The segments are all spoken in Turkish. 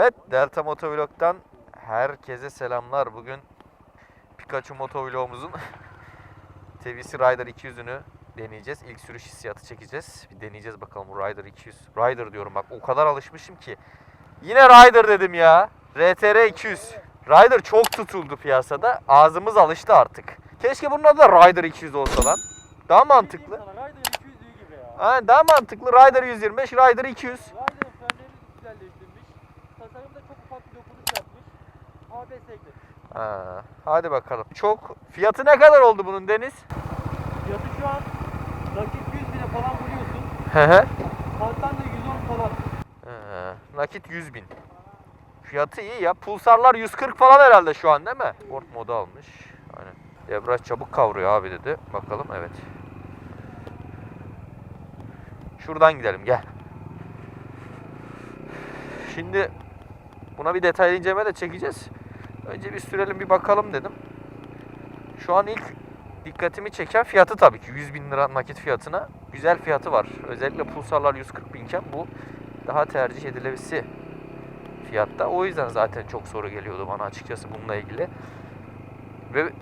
Evet, Delta Motovlog'dan herkese selamlar. Bugün Pikachu Motovlog'umuzun TVC Rider 200'ünü deneyeceğiz. İlk sürüş hissiyatı çekeceğiz. Bir deneyeceğiz bakalım bu Rider 200. Rider diyorum bak o kadar alışmışım ki. Yine Rider dedim ya. RTR 200. Rider çok tutuldu piyasada. Ağzımız alıştı artık. Keşke bunun adı da Rider 200 olsa lan. Daha mantıklı. Sana Rider 200 iyi gibi ya. Aynen daha mantıklı. Rider 125, Rider 200. Rider'ın Ha, hadi bakalım. Çok. Fiyatı ne kadar oldu bunun Deniz? Fiyatı şu an nakit 100 bine falan buluyorsun. Hı hı. Karttan da 110 falan. Ee, nakit 100 bin. Fiyatı iyi ya. Pulsarlar 140 falan herhalde şu an değil mi? Sport modu almış. Aynen. Debraj çabuk kavruyor abi dedi. Bakalım evet. Şuradan gidelim gel. Şimdi buna bir detaylı inceleme de çekeceğiz. Önce bir sürelim bir bakalım dedim. Şu an ilk dikkatimi çeken fiyatı tabii ki 100 bin lira nakit fiyatına güzel fiyatı var. Özellikle pulsarlar 140 binken bu daha tercih edilebilisi fiyatta. O yüzden zaten çok soru geliyordu bana açıkçası bununla ilgili. Ve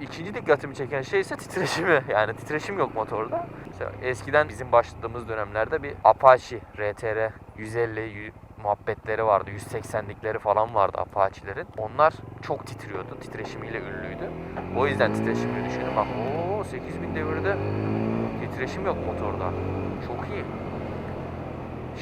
ikinci dikkatimi çeken şey ise titreşimi. Yani titreşim yok motorda. Mesela eskiden bizim başladığımız dönemlerde bir Apache RTR 150 y- muhabbetleri vardı. 180'likleri falan vardı Apache'lerin. Onlar çok titriyordu. Titreşimiyle ünlüydü. O yüzden titreşimini düşündüm. Bak ooo 8000 devirde titreşim yok motorda. Çok iyi.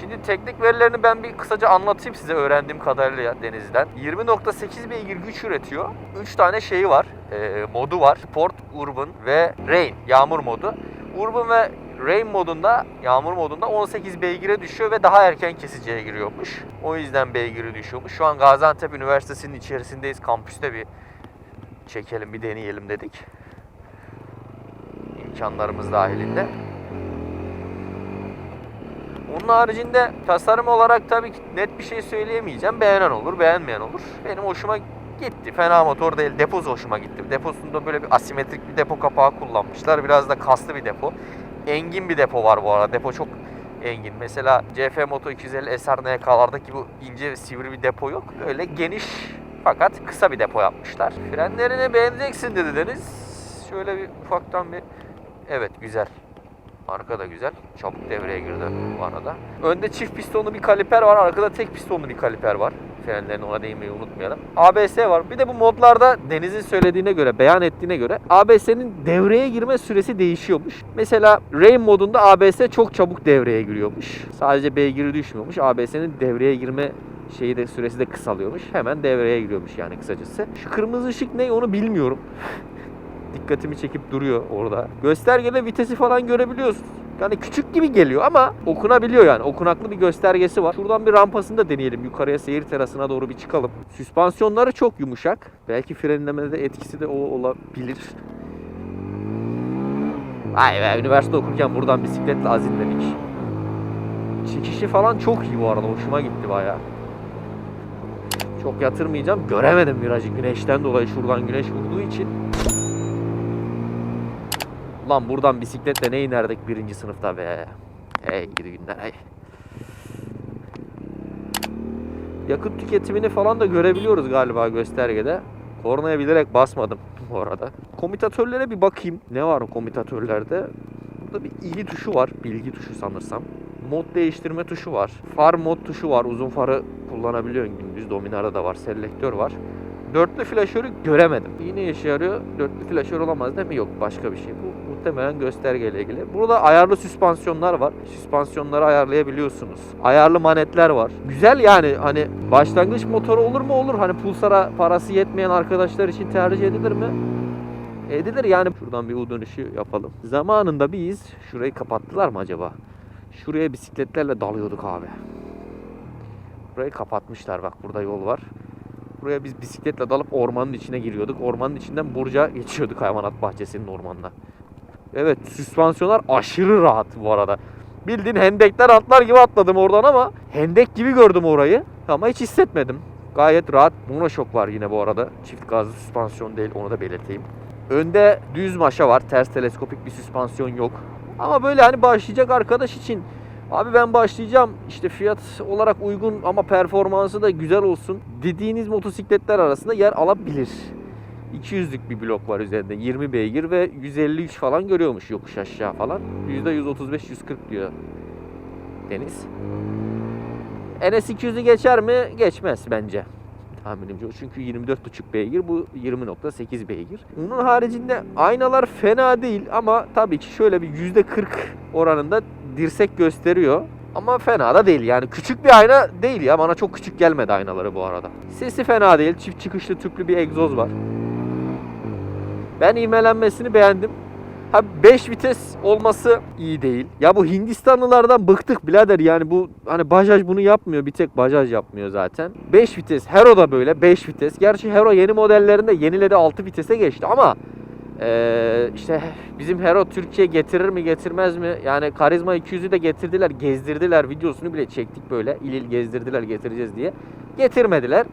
Şimdi teknik verilerini ben bir kısaca anlatayım size öğrendiğim kadarıyla Deniz'den. 20.8 beygir güç üretiyor. 3 tane şeyi var, e, modu var. Sport, Urban ve Rain, yağmur modu. Urban ve Rain modunda, yağmur modunda 18 beygire düşüyor ve daha erken kesiciye giriyormuş. O yüzden beygiri düşüyormuş. Şu an Gaziantep Üniversitesi'nin içerisindeyiz. Kampüste bir çekelim, bir deneyelim dedik. İmkanlarımız dahilinde. Onun haricinde tasarım olarak tabii ki net bir şey söyleyemeyeceğim. Beğenen olur, beğenmeyen olur. Benim hoşuma gitti. Fena motor değil. Deposu hoşuma gitti. Deposunda böyle bir asimetrik bir depo kapağı kullanmışlar. Biraz da kaslı bir depo. Engin bir depo var bu arada. Depo çok engin. Mesela CF Moto 250 SR NK'lardaki bu ince sivri bir depo yok. Öyle geniş fakat kısa bir depo yapmışlar. Frenlerini beğeneceksin dedi Deniz. Şöyle bir ufaktan bir... Evet güzel. Arka da güzel. Çabuk devreye girdi bu arada. Önde çift pistonlu bir kaliper var. Arkada tek pistonlu bir kaliper var. Frenlerini ona değinmeyi unutmayalım. ABS var. Bir de bu modlarda Deniz'in söylediğine göre, beyan ettiğine göre ABS'nin devreye girme süresi değişiyormuş. Mesela Rain modunda ABS çok çabuk devreye giriyormuş. Sadece beygiri düşmüyormuş. ABS'nin devreye girme şeyi de süresi de kısalıyormuş. Hemen devreye giriyormuş yani kısacası. Şu kırmızı ışık ne onu bilmiyorum dikkatimi çekip duruyor orada. Göstergede vitesi falan görebiliyorsun. Yani küçük gibi geliyor ama okunabiliyor yani. Okunaklı bir göstergesi var. Şuradan bir rampasını da deneyelim. Yukarıya seyir terasına doğru bir çıkalım. Süspansiyonları çok yumuşak. Belki frenlemede etkisi de o olabilir. Vay be üniversite okurken buradan bisikletle azimledik. Çekişi falan çok iyi bu arada. Hoşuma gitti bayağı. Çok yatırmayacağım. Göremedim virajı güneşten dolayı şuradan güneş vurduğu için. Lan buradan bisikletle ne inerdik birinci sınıfta be. Hey gidi günler hey. Yakıt tüketimini falan da görebiliyoruz galiba göstergede. Kornaya bilerek basmadım bu arada. Komutatörlere bir bakayım. Ne var o komutatörlerde? Burada bir ilgi tuşu var. Bilgi tuşu sanırsam. Mod değiştirme tuşu var. Far mod tuşu var. Uzun farı kullanabiliyorsun gündüz. Dominarda da var. Selektör var. Dörtlü flaşörü göremedim. Yine işe yarıyor. Dörtlü flaşör olamaz değil mi? Yok başka bir şey. Bu muhtemelen göstergeyle ilgili. Burada ayarlı süspansiyonlar var. Süspansiyonları ayarlayabiliyorsunuz. Ayarlı manetler var. Güzel yani hani başlangıç motoru olur mu olur. Hani pulsara parası yetmeyen arkadaşlar için tercih edilir mi? Edilir yani. Şuradan bir U dönüşü yapalım. Zamanında biz şurayı kapattılar mı acaba? Şuraya bisikletlerle dalıyorduk abi. Burayı kapatmışlar bak burada yol var. Buraya biz bisikletle dalıp ormanın içine giriyorduk. Ormanın içinden Burca geçiyorduk hayvanat bahçesinin ormanına. Evet süspansiyonlar aşırı rahat bu arada. Bildiğin hendekten atlar gibi atladım oradan ama hendek gibi gördüm orayı. Ama hiç hissetmedim. Gayet rahat. Monoşok var yine bu arada. Çift gazlı süspansiyon değil onu da belirteyim. Önde düz maşa var. Ters teleskopik bir süspansiyon yok. Ama böyle hani başlayacak arkadaş için Abi ben başlayacağım işte fiyat olarak uygun ama performansı da güzel olsun dediğiniz motosikletler arasında yer alabilir. 200'lük bir blok var üzerinde 20 beygir ve 153 falan görüyormuş yokuş aşağı falan. %135-140 diyor Deniz. NS200'ü geçer mi? Geçmez bence. Tahminimce. Çünkü 24,5 beygir bu 20.8 beygir. Onun haricinde aynalar fena değil ama tabii ki şöyle bir %40 oranında dirsek gösteriyor. Ama fena da değil yani küçük bir ayna değil ya bana çok küçük gelmedi aynaları bu arada. Sesi fena değil çift çıkışlı tüplü bir egzoz var. Ben ivmelenmesini beğendim. Ha 5 vites olması iyi değil. Ya bu Hindistanlılardan bıktık birader yani bu hani Bajaj bunu yapmıyor. Bir tek Bajaj yapmıyor zaten. 5 vites. Hero da böyle 5 vites. Gerçi Hero yeni modellerinde yeniledi 6 vitese geçti ama eee, işte bizim Hero Türkiye getirir mi getirmez mi? Yani Karizma 200'ü de getirdiler, gezdirdiler. Videosunu bile çektik böyle. İl il gezdirdiler getireceğiz diye. Getirmediler.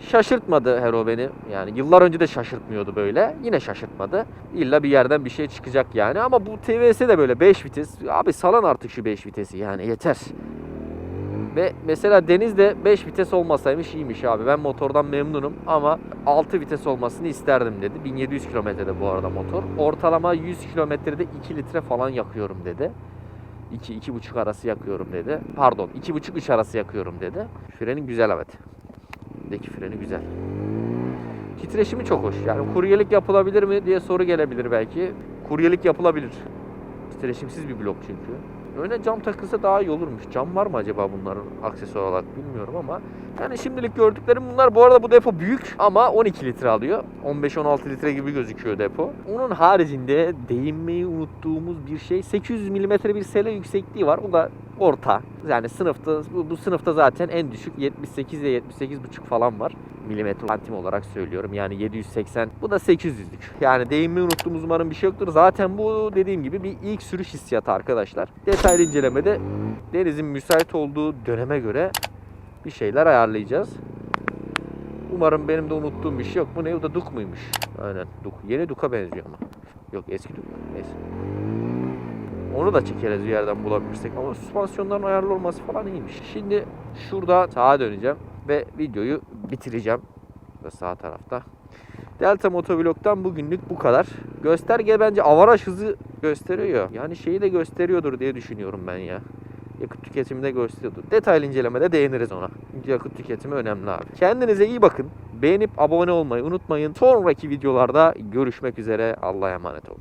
Şaşırtmadı Hero beni. Yani yıllar önce de şaşırtmıyordu böyle. Yine şaşırtmadı. İlla bir yerden bir şey çıkacak yani. Ama bu TVS de böyle 5 vites. Abi salan artık şu 5 vitesi yani yeter. Ve mesela Deniz'de 5 vites olmasaymış iyiymiş abi. Ben motordan memnunum ama 6 vites olmasını isterdim dedi. 1700 kilometrede bu arada motor. Ortalama 100 kilometrede 2 litre falan yakıyorum dedi. 2 iki, 2,5 arası yakıyorum dedi. Pardon 2,5-3 arası yakıyorum dedi. Frenin güzel evet. Deki freni güzel. Titreşimi çok hoş. Yani kuryelik yapılabilir mi diye soru gelebilir belki. Kuryelik yapılabilir. Titreşimsiz bir blok çünkü. Öne cam takılsa daha iyi olurmuş. Cam var mı acaba bunların aksesuar olarak bilmiyorum ama yani şimdilik gördüklerim bunlar. Bu arada bu depo büyük ama 12 litre alıyor. 15-16 litre gibi gözüküyor depo. Onun haricinde değinmeyi unuttuğumuz bir şey 800 mm bir sele yüksekliği var. O da orta. Yani sınıfta bu, bu sınıfta zaten en düşük 78 ile 78,5 falan var. Milimetre santim olarak söylüyorum. Yani 780. Bu da 800'lük. Yani değinmeyi unuttuğumuz umarım bir şey yoktur. Zaten bu dediğim gibi bir ilk sürüş hissiyatı arkadaşlar. Detaylı incelemede Deniz'in müsait olduğu döneme göre bir şeyler ayarlayacağız. Umarım benim de unuttuğum bir şey yok. Bu ne? O da Duk muymuş? Aynen Duk. Yeni Duk'a benziyor ama. Yok eski Duk. Neyse. Onu da çekeriz bir yerden bulabilirsek ama süspansiyonların ayarlı olması falan iyiymiş. Şimdi şurada sağa döneceğim ve videoyu bitireceğim. Ve sağ tarafta. Delta Motovlog'dan bugünlük bu kadar. Gösterge bence avaraj hızı gösteriyor. Yani şeyi de gösteriyordur diye düşünüyorum ben ya. Yakıt tüketimini de gösteriyordur. Detaylı incelemede değiniriz ona. Yakıt tüketimi önemli abi. Kendinize iyi bakın. Beğenip abone olmayı unutmayın. Sonraki videolarda görüşmek üzere. Allah'a emanet olun.